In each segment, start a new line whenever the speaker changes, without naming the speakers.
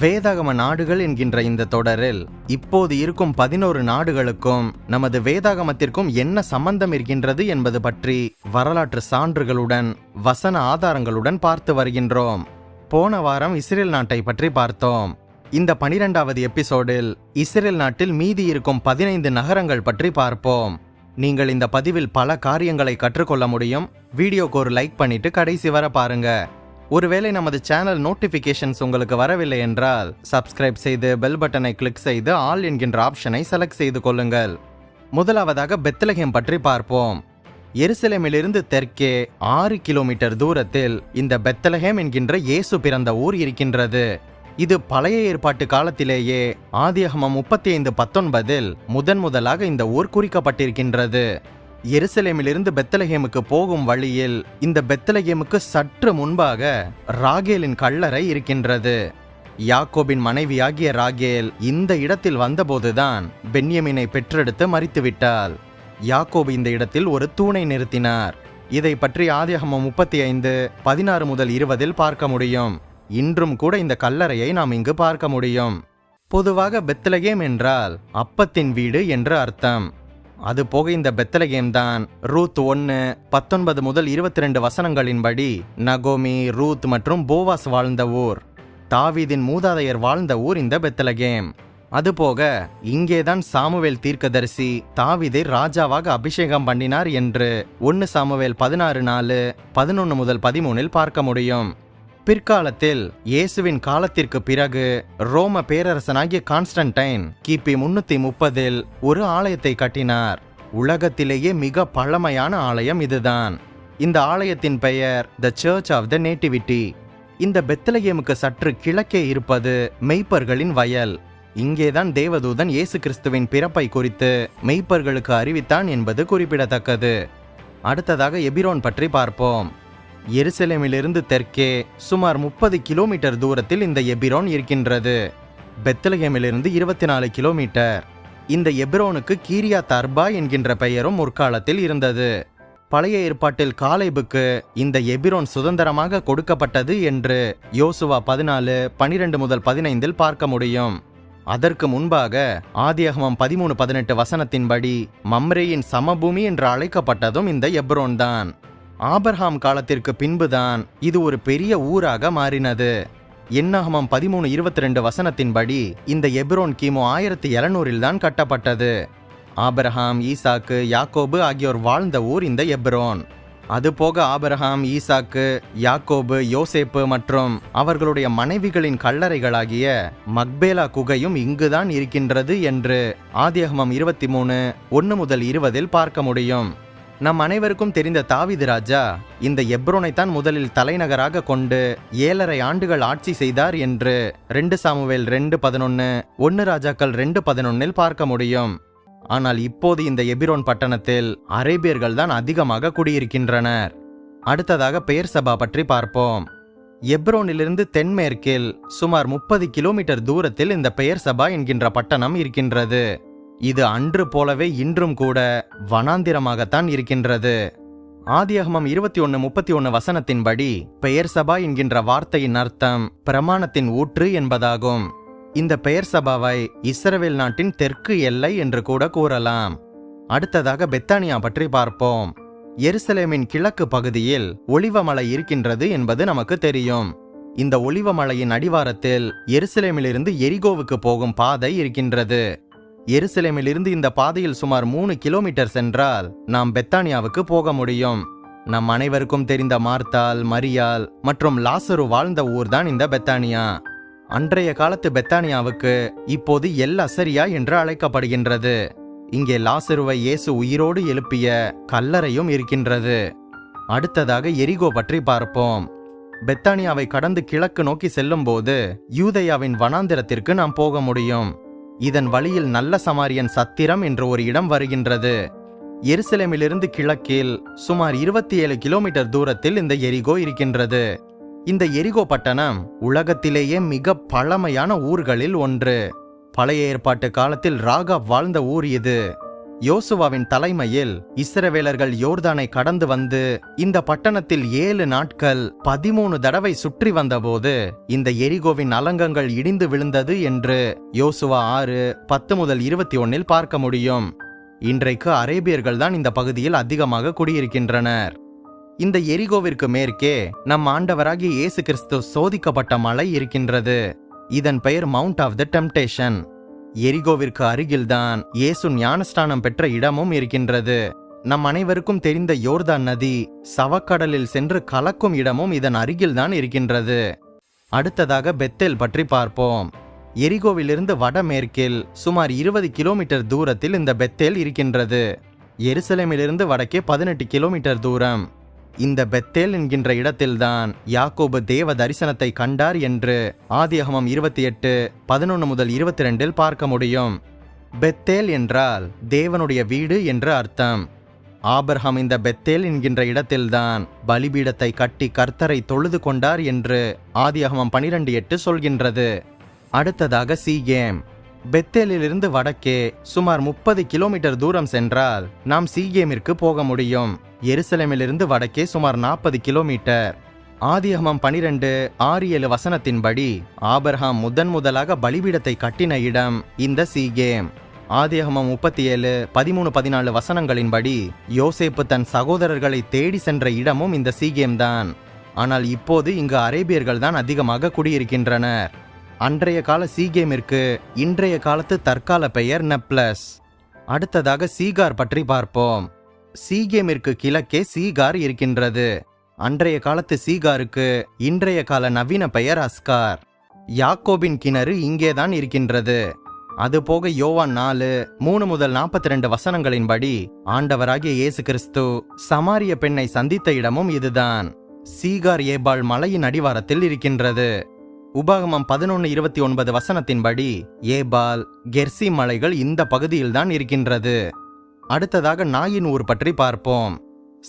வேதாகம நாடுகள் என்கின்ற இந்த தொடரில் இப்போது இருக்கும் பதினோரு நாடுகளுக்கும் நமது வேதாகமத்திற்கும் என்ன சம்பந்தம் இருக்கின்றது என்பது பற்றி வரலாற்று சான்றுகளுடன் வசன ஆதாரங்களுடன் பார்த்து வருகின்றோம். போன வாரம் இஸ்ரேல் நாட்டை பற்றி பார்த்தோம். இந்த பனிரெண்டாவது எபிசோடில் இஸ்ரேல் நாட்டில் மீதி இருக்கும் பதினைந்து நகரங்கள் பற்றி பார்ப்போம். நீங்கள் இந்த பதிவில் பல காரியங்களை கற்றுக்கொள்ள முடியும். வீடியோக்கு ஒரு லைக் பண்ணிட்டு கடைசி வர பாருங்கள் ஒருவேளை நமது சேனல் நோட்டிஃபிகேஷன்ஸ் உங்களுக்கு வரவில்லை என்றால் சப்ஸ்கிரைப் செய்து பெல் பட்டனை கிளிக் செய்து ஆல் என்கின்ற ஆப்ஷனை செலக்ட் செய்து கொள்ளுங்கள். முதலாவதாக பெத்லஹேம் பற்றி பார்ப்போம். எருசலேமிலிருந்து தெற்கே ஆறு கிலோமீட்டர் தூரத்தில் இந்த பெத்லஹேம் என்கின்ற இயேசு பிறந்த ஊர் இருக்கின்றது. இது பழைய ஏற்பாட்டு காலத்திலேயே ஆதியகமம் முப்பத்தி ஐந்து பத்தொன்பதில் முதன் முதலாக இந்த ஊர் குறிக்கப்பட்டிருக்கின்றது. எருசலேமிலிருந்து பெத்தலஹேமுக்கு போகும் வழியில் இந்த பெத்தலஹேமுக்கு சற்று முன்பாக ராகேலின் கல்லறை இருக்கின்றது. யாக்கோபின் மனைவியாகிய ராகேல் இந்த இடத்தில் வந்தபோதுதான் பென்யமினை பெற்றெடுத்து மறித்துவிட்டாள் யாக்கோபு இந்த இடத்தில் ஒரு தூணை நிறுத்தினார். இதை பற்றி ஆதியகமம் முப்பத்தி ஐந்து பதினாறு முதல் இருபதில் பார்க்க முடியும். இன்றும் கூட இந்த கல்லறையை நாம் இங்கு பார்க்க முடியும். பொதுவாக பெத்லகேம் என்றால் அப்பத்தின் வீடு என்று அர்த்தம். அது போக இந்த பெத்தலகேம் தான் ரூத் ஒன்று பத்தொன்பது முதல் இருபத்தி ரெண்டு வசனங்களின்படி நகோமி ரூத் மற்றும் போவாஸ் வாழ்ந்த ஊர். தாவீதின் மூதாதையர் வாழ்ந்த ஊர் இந்த பெத்தலகேம் அதுபோக இங்கேதான் சாமுவேல் தீர்க்கதரிசி தாவீதை ராஜாவாக அபிஷேகம் பண்ணினார் என்று ஒன்னு சாமுவேல் பதினாறு நாலு பதினொன்று முதல் பதிமூணில் பார்க்க முடியும். பிற்காலத்தில் இயேசுவின் காலத்திற்கு பிறகு ரோம பேரரசனாகிய கான்ஸ்டன்டைன் கிபி முன்னூத்தி முப்பதில் ஒரு ஆலயத்தை கட்டினார். உலகத்திலேயே மிக பழமையான ஆலயம் இதுதான். இந்த ஆலயத்தின் பெயர் the church of the nativity இந்த பெத்தலகேமுக்கு சற்று கிழக்கே இருப்பது மெய்ப்பர்களின் வயல். இங்கேதான் தேவதூதன் இயேசு கிறிஸ்துவின் பிறப்பை குறித்து மெய்ப்பர்களுக்கு அறிவித்தான் என்பது குறிப்பிடத்தக்கது. அடுத்ததாக எபிரோன் பற்றி பார்ப்போம். எருசலேமிலிருந்து தெற்கே சுமார் முப்பது கிலோமீட்டர் தூரத்தில் இந்த எபிரோன் இருக்கின்றது. பெத்தலகேமிலிருந்து இருபத்தி நாலு கிலோமீட்டர். இந்த எபிரோனுக்கு கீரியா தர்பா என்கின்ற பெயரும் முற்காலத்தில் இருந்தது. பழைய ஏற்பாட்டில் காலைபுக்கு இந்த எபிரோன் சுதந்திரமாக கொடுக்கப்பட்டது என்று யோசுவா பதினாலு பனிரெண்டு முதல் பதினைந்தில் பார்க்க முடியும். அதற்கு முன்பாக ஆதியகமம் பதிமூணு பதினெட்டு வசனத்தின்படி மம்ரேயின் சமபூமி என்று அழைக்கப்பட்டதும் இந்த எப்ரோன் தான் ஆபர்ஹாம் காலத்திற்கு பின்புதான் இது ஒரு பெரிய ஊராக மாறினது. எண்ணாகமம் பதிமூணு இருபத்தி ரெண்டு வசனத்தின்படி இந்த எப்ரோன் கிமு ஆயிரத்தி எழுநூறில் தான் கட்டப்பட்டது. ஆபரஹாம் ஈசாக்கு யாக்கோபு ஆகியோர் வாழ்ந்த ஊர் இந்த எப்ரோன். அதுபோக ஆபரஹாம் ஈசாக்கு யாக்கோபு யோசேப்பு மற்றும் அவர்களுடைய மனைவிகளின் கல்லறைகளாகிய மக்பேலா குகையும் இங்குதான் இருக்கின்றது என்று ஆதியகமம் இருபத்தி மூணு ஒன்று முதல் இருபதில் பார்க்க முடியும். நம் அனைவருக்கும் தெரிந்த தாவிது ராஜா இந்த எப்ரோனைத்தான் முதலில் தலைநகராக கொண்டு ஏழரை ஆண்டுகள் ஆட்சி செய்தார் என்று ரெண்டு சாமுவேல் ரெண்டு பதினொன்னு ஒன்னு ராஜாக்கள் ரெண்டு பதினொன்னில் பார்க்க முடியும். ஆனால் இப்போது இந்த எபிரோன் பட்டணத்தில் அரேபியர்கள் தான் அதிகமாக குடியிருக்கின்றனர். அடுத்ததாக பெயர் சபா பற்றி பார்ப்போம். எப்ரோனிலிருந்து தென்மேற்கில் சுமார் முப்பது கிலோமீட்டர் தூரத்தில் இந்த பெயர் சபா என்கின்ற பட்டணம் இருக்கின்றது. இது அன்று போலவே இன்றும் கூட வனாந்திரமாகத்தான் இருக்கின்றது. ஆதியகமம் இருபத்தி ஒன்று முப்பத்தி ஒன்று வசனத்தின்படி பெயர் சபா என்கின்ற வார்த்தையின் அர்த்தம் பிரமாணத்தின் ஊற்று என்பதாகும். இந்த பெயர் சபாவை இஸ்ரவேல் நாட்டின் தெற்கு எல்லை என்று கூட கூறலாம். அடுத்ததாக பெத்தானியா பற்றி பார்ப்போம். எருசலேமின் கிழக்கு பகுதியில் ஒளிவமலை இருக்கின்றது என்பது நமக்கு தெரியும். இந்த ஒளிவமலையின் அடிவாரத்தில் எருசலேமிலிருந்து எரிகோவுக்கு போகும் பாதை இருக்கின்றது. எருசலேமிலிருந்து இந்த பாதையில் சுமார் மூணு கிலோமீட்டர் சென்றால் நாம் பெத்தானியாவுக்கு போக முடியும். நம் அனைவருக்கும் தெரிந்த மார்த்தால் மரியால் மற்றும் லாசரு வாழ்ந்த ஊர்தான் இந்த பெத்தானியா. அன்றைய காலத்து பெத்தானியாவுக்கு இப்போது எல் அசரியா என்று அழைக்கப்படுகின்றது. இங்கே லாசருவை இயேசு உயிரோடு எழுப்பிய கல்லறையும் இருக்கின்றது. அடுத்ததாக எரிகோ பற்றி பார்ப்போம். பெத்தானியாவை கடந்து கிழக்கு நோக்கி செல்லும்போது யூதயாவின் வனாந்திரத்திற்கு நாம் போக முடியும். இதன் வழியில் நல்ல சமாரியன் சத்திரம் என்ற ஒரு இடம் வருகின்றது. எருசலேமிலிருந்து கிழக்கில் சுமார் இருபத்தி ஏழு கிலோமீட்டர் தூரத்தில் இந்த எரிகோ இருக்கின்றது. இந்த எரிகோ பட்டணம் உலகத்திலேயே மிக பழமையான ஊர்களில் ஒன்று. பழைய ஏற்பாட்டு காலத்தில் ராகா வாழ்ந்த ஊர் இது. யோசுவாவின் தலைமையில் இஸ்ரவேலர்கள் யோர்தானை கடந்து வந்து இந்த பட்டணத்தில் ஏழு நாட்கள் பதிமூணு தடவை சுற்றி வந்தபோது இந்த எரிகோவின் அலங்கங்கள் இடிந்து விழுந்தது என்று யோசுவா ஆறு பத்து முதல் இருபத்தி ஒன்னில் பார்க்க முடியும். இன்றைக்கு அரேபியர்கள் தான் இந்த பகுதியில் அதிகமாக குடியிருக்கின்றனர். இந்த எரிகோவிற்கு மேற்கே நம் ஆண்டவராகிய இயேசு கிறிஸ்து சோதிக்கப்பட்ட மலை இருக்கின்றது. இதன் பெயர் மவுண்ட் ஆஃப் த டெம்டேஷன் எரிகோவிற்கு அருகில்தான் இயேசு ஞானஸ்தானம் பெற்ற இடமும் இருக்கின்றது. நம் அனைவருக்கும் தெரிந்த யோர்தான் நதி சவக்கடலில் சென்று கலக்கும் இடமும் இதன் அருகில்தான் இருக்கின்றது. அடுத்ததாக பெத்தேல் பற்றி பார்ப்போம். எரிகோவிலிருந்து வடமேற்கில் சுமார் இருபது கிலோமீட்டர் தூரத்தில் இந்த பெத்தேல் இருக்கின்றது. எருசலேமிலிருந்து வடக்கே பதினெட்டு கிலோமீட்டர் தூரம். இந்த பெத்தேல் என்கின்ற இடத்தில்தான் யாக்கோபு தேவ தரிசனத்தை கண்டார் என்று ஆதியகமம் இருபத்தி எட்டு பதினொன்று முதல் இருபத்தி ரெண்டில் பார்க்க முடியும். பெத்தேல் என்றால் தேவனுடைய வீடு என்று அர்த்தம். ஆபர்ஹாம் இந்த பெத்தேல் என்கின்ற இடத்தில்தான் பலிபீடத்தை கட்டி கர்த்தரை தொழுது கொண்டார் என்று ஆதியகமம் பனிரெண்டு எட்டு சொல்கின்றது. அடுத்ததாக சீகேம். பெத்தேலிலிருந்து வடக்கே சுமார் முப்பது கிலோமீட்டர் தூரம் சென்றால் நாம் சீகேமிற்கு போக முடியும். எருசலேமிலிருந்து வடக்கே சுமார் நாற்பது கிலோமீட்டர். ஆதியகமம் பனிரெண்டு ஆறு ஏழு வசனத்தின்படி ஆபர்ஹாம் முதன் முதலாக பலிபீடத்தை கட்டின இடம் இந்த சீகேம். ஆதியகமம் முப்பத்தி ஏழு பதிமூணு பதினாலு வசனங்களின்படி யோசேப்பு தன் சகோதரர்களை தேடி சென்ற இடமும் இந்த சீகேம் தான் ஆனால் இப்போது இங்கு அரேபியர்கள் தான் அதிகமாக குடியிருக்கின்றனர். அன்றைய கால சீகேமிற்கு இன்றைய காலத்து தற்கால பெயர் நெப்ளஸ் அடுத்ததாக சீகார் பற்றி பார்ப்போம். சீகேமிற்கு கிழக்கே சீகார் இருக்கின்றது. அன்றைய காலத்து சீகாருக்கு இன்றைய கால நவீன பெயர் அஸ்கார். யாக்கோபின் கிணறு இங்கேதான் இருக்கின்றது. அதுபோக யோவான் நாலு மூணு முதல் நாற்பத்தி ரெண்டு வசனங்களின்படி ஆண்டவராகிய இயேசு கிறிஸ்து சமாரிய பெண்ணை சந்தித்த இடமும் இதுதான். சீகார் ஏபால் மலையின் அடிவாரத்தில் இருக்கின்றது. உபாகமம் பதினொன்று இருபத்தி ஒன்பது வசனத்தின்படி ஏபால் கெர்சி மலைகள் இந்த பகுதியில்தான் இருக்கின்றது. அடுத்ததாக நாயின் ஊர் பற்றி பார்ப்போம்.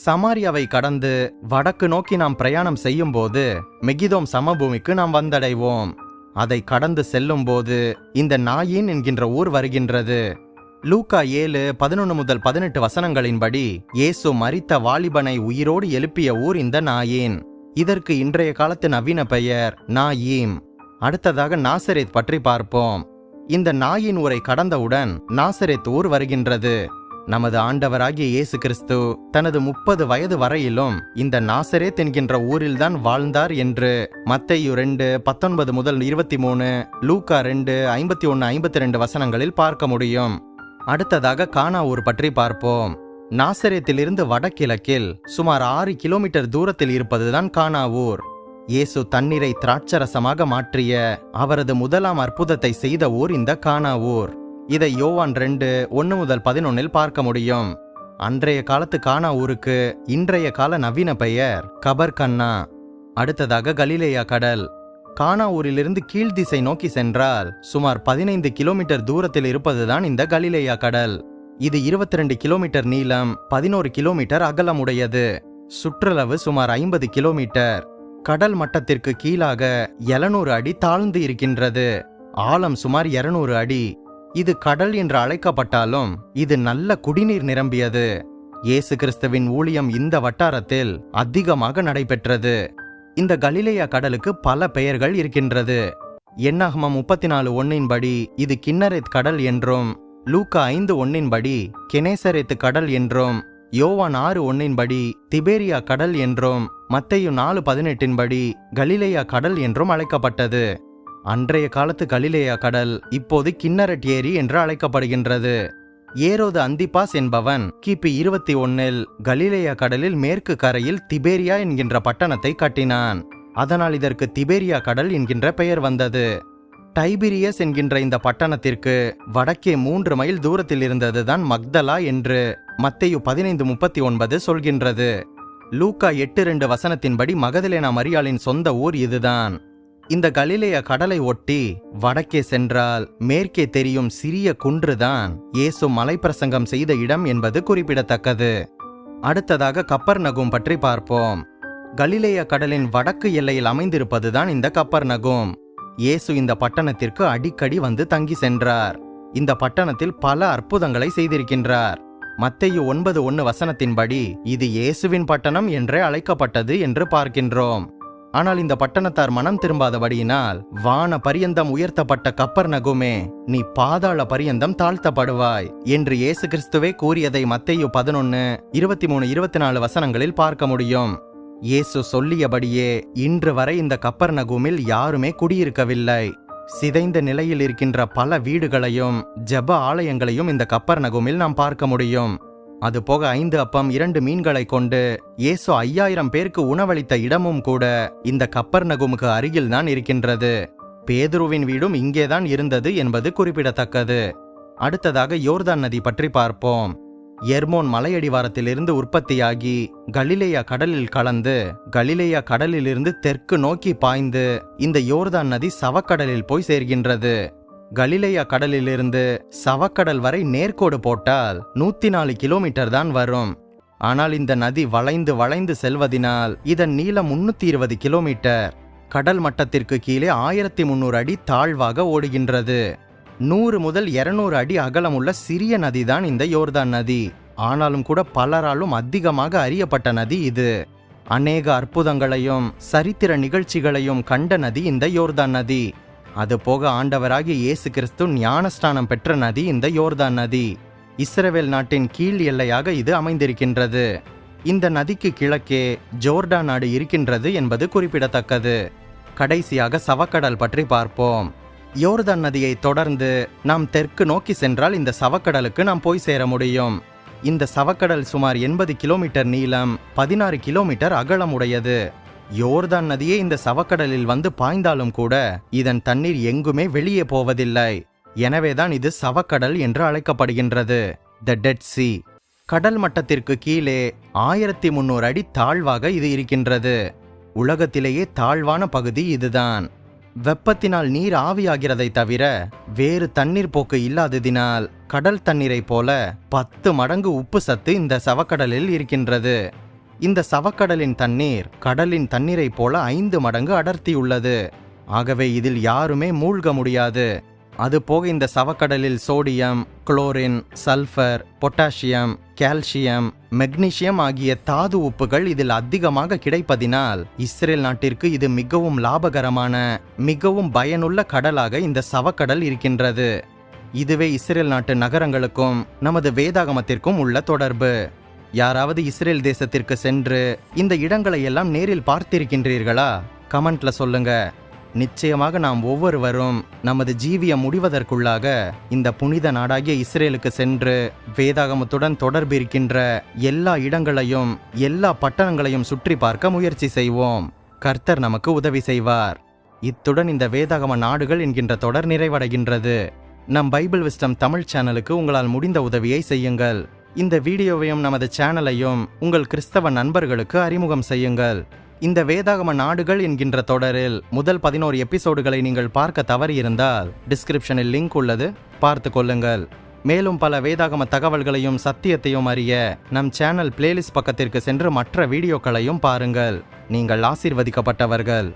சமாரியாவை கடந்து வடக்கு நோக்கி நாம் பிரயாணம் செய்யும் போது மெகிதோம் சமபூமிக்கு நாம் வந்தடைவோம். அதை கடந்து செல்லும் போது இந்த நாயின் என்கின்ற ஊர் வருகின்றது. லூக்கா ஏழு பதினொன்று முதல் பதினெட்டு வசனங்களின்படி இயேசு மரித்த வாலிபனை உயிரோடு எழுப்பிய ஊர் இந்த நாயின். இதற்கு இன்றைய காலத்து நவீன பெயர் நாயீம். அடுத்ததாக நாசரேத் பற்றி பார்ப்போம். இந்த நாயின் உரை கடந்தவுடன் நாசரேத் ஊர் வருகின்றது. நமது ஆண்டவராகிய இயேசு கிறிஸ்து தனது முப்பது வயது வரையிலும் இந்த நாசரேத் என்கின்ற ஊரில்தான் வாழ்ந்தார் என்று மத்தையு ரெண்டு பத்தொன்பது முதல் இருபத்தி மூணு லூக்கா ரெண்டு ஐம்பத்தி ஒன்று ஐம்பத்தி ரெண்டு வசனங்களில் பார்க்க முடியும். அடுத்ததாக கானா ஊர் பற்றி பார்ப்போம். நாசரேத்திலிருந்து வடகிழக்கில் சுமார் ஆறு கிலோமீட்டர் தூரத்தில் இருப்பதுதான் கானாவூர். இயேசு தண்ணீரை திராட்சரசமாக மாற்றிய அவரது முதலாம் அற்புதத்தை செய்த ஊர் இந்த கானாவூர். இதை யோவான் ரெண்டு ஒன்று முதல் பதினொன்னில் பார்க்க முடியும். அன்றைய காலத்து கானா ஊருக்கு இன்றைய கால நவீன பெயர் கபர் கண்ணா அடுத்ததாக கலிலேயா கடல். கானா ஊரிலிருந்து கீழ்திசை நோக்கி சென்றால் சுமார் பதினைந்து கிலோமீட்டர் தூரத்தில் இருப்பதுதான் இந்த கலிலேயா கடல். இது இருபத்தி ரெண்டு கிலோமீட்டர் நீளம் பதினோரு கிலோமீட்டர் அகலம் உடையது சுற்றளவு சுமார் ஐம்பது கிலோமீட்டர். கடல் மட்டத்திற்கு கீழாக 700 அடி தாழ்ந்து இருக்கின்றது. ஆழம் சுமார் 200 அடி. இது கடல் என்று அழைக்கப்பட்டாலும் இது நல்ல குடிநீர் நிரம்பியது. இயேசு கிறிஸ்துவின் ஊழியம் இந்த வட்டாரத்தில் அதிகமாக நடைபெற்றது. இந்த கலிலேயா கடலுக்கு பல பெயர்கள் இருக்கின்றது. எண்ணாகமம் முப்பத்தி நாலு ஒன்னின்படி இது கிண்ணரேத் கடல் என்றும் லூக்கா ஐந்து ஒன்னின்படி கெனேசரேத்து கடல் என்றும். யோவான் ஆறு ஒன்னின்படி திபேரியா கடல் என்றும். மத்தையு நாலு பதினெட்டின்படி கலிலேயா கடல் என்றும் அழைக்கப்பட்டது. அன்றைய காலத்து கலிலேயா கடல் இப்போது கிண்ணரட் ஏரி என்று அழைக்கப்படுகின்றது. ஏரோது அந்திபாஸ் என்பவன் கிபி இருபத்தி ஒன்னில் கலிலேயா கடலில் மேற்கு கரையில் திபேரியா என்கின்ற பட்டணத்தை கட்டினான். அதனால் இதற்கு திபேரியா கடல் என்கின்ற பெயர் வந்தது. டைபீரியஸ் என்கின்ற இந்த பட்டணத்திற்கு வடக்கே மூன்று மைல் தூரத்தில் இருந்ததுதான் மக்தலா என்று மத்தையு பதினைந்து முப்பத்தி ஒன்பது சொல்கின்றது. லூக்கா எட்டு ரெண்டு வசனத்தின்படி மகதலேனா மரியாளின் சொந்த ஊர் இதுதான். இந்த கலிலேய கடலை ஒட்டி வடக்கே சென்றால் மேற்கே தெரியும் சிறிய குன்றுதான் இயேசு மலைப்பிரசங்கம் செய்த இடம் என்பது குறிப்பிடத்தக்கது. அடுத்ததாக கப்பர் நகும் பற்றி பார்ப்போம். கலிலேய கடலின் வடக்கு எல்லையில் அமைந்திருப்பதுதான் இந்த கப்பர் நகும் இயேசு இந்த பட்டணத்திற்கு அடிக்கடி வந்து தங்கி சென்றார். இந்த பட்டணத்தில் பல அற்புதங்களை செய்திருக்கின்றார். மத்தையு ஒன்பது ஒன்னு வசனத்தின்படி இது இயேசுவின் பட்டணம் என்றே அழைக்கப்பட்டது என்று பார்க்கின்றோம். ஆனால் இந்த பட்டணத்தார் மனம் திரும்பாதபடியினால் வான பரியந்தம் உயர்த்தப்பட்ட கப்பர் நகுமே நீ பாதாள பரியந்தம் தாழ்த்தப்படுவாய் என்று இயேசு கிறிஸ்துவே கூறியதை மத்தையு பதினொன்னு இருபத்தி மூணு இருபத்தி நாலு வசனங்களில் பார்க்க முடியும். இயேசு சொல்லியபடியே இன்று வரை இந்த கப்பர் நகுமில் யாருமே குடியிருக்கவில்லை. சிதைந்த நிலையில் இருக்கின்ற பல வீடுகளையும் ஜெப ஆலயங்களையும் இந்த கப்பர் நகுமில் நாம் பார்க்க முடியும். அதுபோக ஐந்து அப்பம் இரண்டு மீன்களை கொண்டு இயேசு ஐயாயிரம் பேருக்கு உணவளித்த இடமும் கூட இந்த கப்பர் நகுமுக்கு அருகில்தான் இருக்கின்றது. பேதுருவின் வீடும் இங்கேதான் இருந்தது என்பது குறிப்பிடத்தக்கது. அடுத்ததாக யோர்தான் நதி பற்றி பார்ப்போம். எர்மோன் மலையடிவாரத்திலிருந்து உற்பத்தியாகி கலிலேயா கடலில் கலந்து கலிலேயா கடலிலிருந்து தெற்கு நோக்கி பாய்ந்து இந்த யோர்தான் நதி சவக்கடலில் போய் சேர்கின்றது. கலிலேயா கடலிலிருந்து சவக்கடல் வரை நேர்கோடு போட்டால் நூத்தி நாலு கிலோமீட்டர் தான் வரும். ஆனால் இந்த நதி வளைந்து வளைந்து செல்வதினால் இதன் நீளம் முன்னூத்தி இருபது கிலோமீட்டர். கடல் மட்டத்திற்கு கீழே ஆயிரத்தி முன்னூறு அடி தாழ்வாக ஓடுகின்றது. நூறு முதல் இருநூறு அடி அகலமுள்ள சிறிய நதிதான் இந்த யோர்தான் நதி. ஆனாலும் கூட பலராலும் அதிகமாக அறியப்பட்ட நதி இது. அநேக அற்புதங்களையும் சரித்திர நிகழ்ச்சிகளையும் கண்ட நதி இந்த யோர்தான் நதி. அது போக ஆண்டவராகிய இயேசு கிறிஸ்து ஞானஸ்தானம் பெற்ற நதி இந்த யோர்தான் நதி. இஸ்ரவேல் நாட்டின் கீழ் எல்லையாக இது அமைந்திருக்கின்றது. இந்த நதிக்கு கிழக்கே ஜோர்டான் நாடு இருக்கின்றது என்பது குறிப்பிடத்தக்கது. கடைசியாக சவக்கடல் பற்றி பார்ப்போம். யோர்தான் நதியை தொடர்ந்து நாம் தெற்கு நோக்கி சென்றால் இந்த சவக்கடலுக்கு நாம் போய் சேர முடியும். இந்த சவக்கடல் சுமார் எண்பது கிலோமீட்டர் நீளம் பதினாறு கிலோமீட்டர் அகலம் உடையது. யோர்தான் நதியே இந்த சவக்கடலில் வந்து பாய்ந்தாலும் கூட இதன் தண்ணீர் எங்குமே வெளியே போவதில்லை. எனவேதான் இது சவக்கடல் என்று அழைக்கப்படுகின்றது. த டெட் சி கடல் மட்டத்திற்கு கீழே ஆயிரத்தி முன்னூறு அடி தாழ்வாக இது இருக்கின்றது. உலகத்திலேயே தாழ்வான பகுதி இதுதான். வெப்பத்தினால் நீர் ஆவியாகிறதை தவிர வேறு தண்ணீர் போக்கு இல்லாததினால் கடல் தண்ணீரைப் போல பத்து மடங்கு உப்பு சத்து இந்த சவக்கடலில் இருக்கின்றது. இந்த சவக்கடலின் தண்ணீர் கடலின் தண்ணீரைப் போல ஐந்து மடங்கு அடர்த்தியுள்ளது. ஆகவே இதில் யாருமே மூழ்க முடியாது. அதுபோக இந்த சவக்கடலில் sodium chlorine sulphur potassium calcium magnesium ஆகிய தாது உப்புகள் இதில் அதிகமாக கிடைப்பதினால் இஸ்ரேல் நாட்டிற்கு இது மிகவும் லாபகரமான மிகவும் பயனுள்ள கடலாக இந்த சவக்கடல் இருக்கின்றது. இதுவே இஸ்ரேல் நாட்டு நகரங்களுக்கும் நமது வேதாகமத்திற்கும் உள்ள தொடர்பு. யாராவது இஸ்ரேல் தேசத்திற்கு சென்று இந்த இடங்களை எல்லாம் நேரில் பார்த்திருக்கின்றீர்களா? கமெண்ட்ல சொல்லுங்க. நிச்சயமாக நாம் ஒவ்வொருவரும் நமது ஜீவியம் முடிவதற்குள்ளாக இந்த புனித நாடாகிய இஸ்ரேலுக்கு சென்று வேதாகமத்துடன் தொடர்பு இருக்கின்ற எல்லா இடங்களையும் எல்லா பட்டணங்களையும் சுற்றி பார்க்க முயற்சி செய்வோம். கர்த்தர் நமக்கு உதவி செய்வார். இத்துடன் இந்த வேதாகம நாடுகள் என்கின்ற தொடர் நிறைவடைகின்றது. நம் பைபிள் விஸ்டம் தமிழ் சேனலுக்கு உங்களால் முடிந்த உதவியை செய்யுங்கள். இந்த வீடியோவையும் நமது சேனலையும் உங்கள் கிறிஸ்தவ நண்பர்களுக்கு அறிமுகம் செய்யுங்கள். இந்த வேதாகம நாடுகள் என்கின்ற தொடரில் முதல் பதினோரு எபிசோடுகளை நீங்கள் பார்க்க தவறியிருந்தால் டிஸ்கிரிப்ஷனில் லிங்க் உள்ளது. பார்த்து கொள்ளுங்கள். மேலும் பல வேதாகம தகவல்களையும் சத்தியத்தையும் அறிய நம் சேனல் பிளேலிஸ்ட் பக்கத்திற்கு சென்று மற்ற வீடியோக்களையும் பாருங்கள். நீங்கள் ஆசீர்வதிக்கப்பட்டவர்கள்.